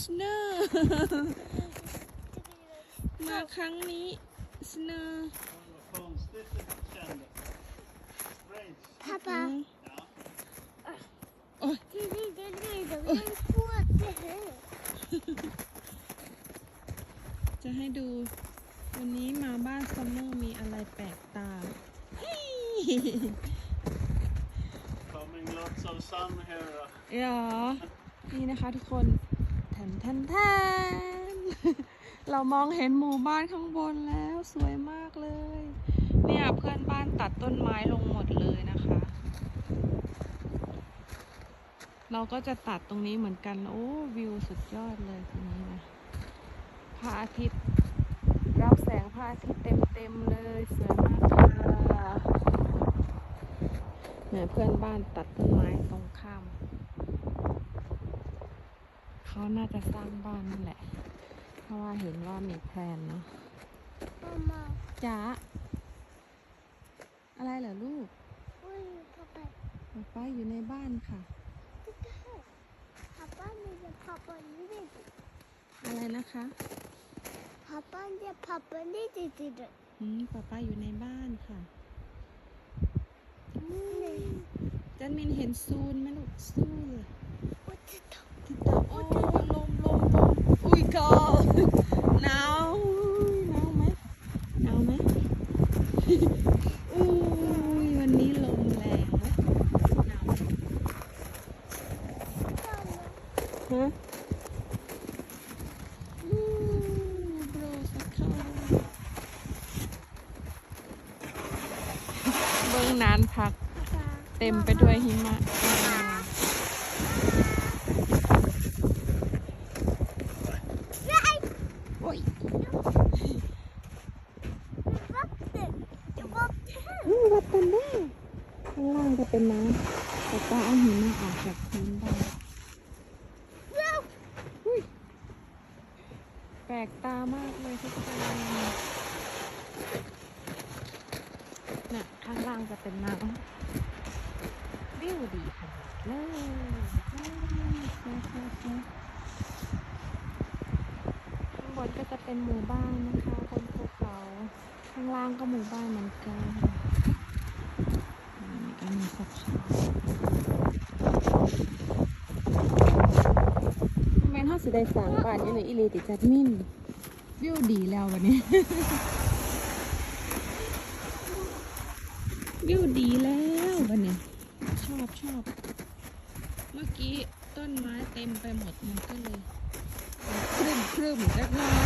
สเนอร์มาครั้งนี้สเนอร์ Phones, det är kända. Range. Pappa, Ja. โอ้ย det ligger redan en båt här. จะให้ดูวันนี้มาบ้านซัมเมอร์มีอะไรแปลกตาเฮ้ย Coming lots of sun here. uh, เดี๋ยวนี่นะคะทุกคนแท นแทนแทนเรามองเห็นหมู่บ้านข้างบนแล้วสวยมากเลย เนี่ยเพื่อนบ้านตัดต้นไม้ลงหมดเลยนะคะ เราก็จะตัดตรงนี้เหมือนกัน โอ้วิวสุดยอดเลยตรงนี้นะพระอาทิตย์รับแสงพระอาทิตย์เต็มๆเลยสวยมากค่ะเนี่ยเพื่อนบ้านตัดต้นไม้ตรงข้าม เขาน่าจะสร้างบ้านนั่นแหละ เพราะว่าเห็นว่ามีแพลนเนาะ Mamma, จ๋าอะไรเหรอลูก oj pappa. ป๊าป้าอยู่ในบ้านค่ะ Titta här. Pappa, nu är pappa lite. อะไรนะคะ Pappa, det är pappa lite till det. อืมป๊าป้าอยู่ในบ้านค่ะ Nej. จันมินเห็นซูนไหมลูกซูน Och titta. ทิตาโอ้ลมลมลมอุ้ยกอหนาวหนาวไหมหนาวไหม อุ้ยวันนี้ลมแรงไหมหนาวฮะอืมโบรสักเข้าเบื้องนานพัก เต็มไปด้วยหิมะ Nej! โอ้ย Vatten! Det var vatten! อืมวัดกันได้ข้างล่างจะเป็นน้ำแต่ก็เอาหิมะออกจากพื้นได้ Wow! อุ้ยแปลกตามากเลยทุกคนน่ะข้างล่างจะเป็นน้ำวิวดีขนาดเลยข้างบนก็จะเป็นหมู่บ้านนะคะบนภูเขาข้างล่างก็หมู่บ้านเหมือนกัน แม่นเขาสิได้สั่งบ้านอยู่ในอิลีติจัดมินวิวดีแล้ววันนี้ วิวดีแล้ววันนี้ ชอบชอบ เมื่อกี้ต้นไม้เต็มไปหมดมันก็เลยครึมครึมๆเล็กน้อย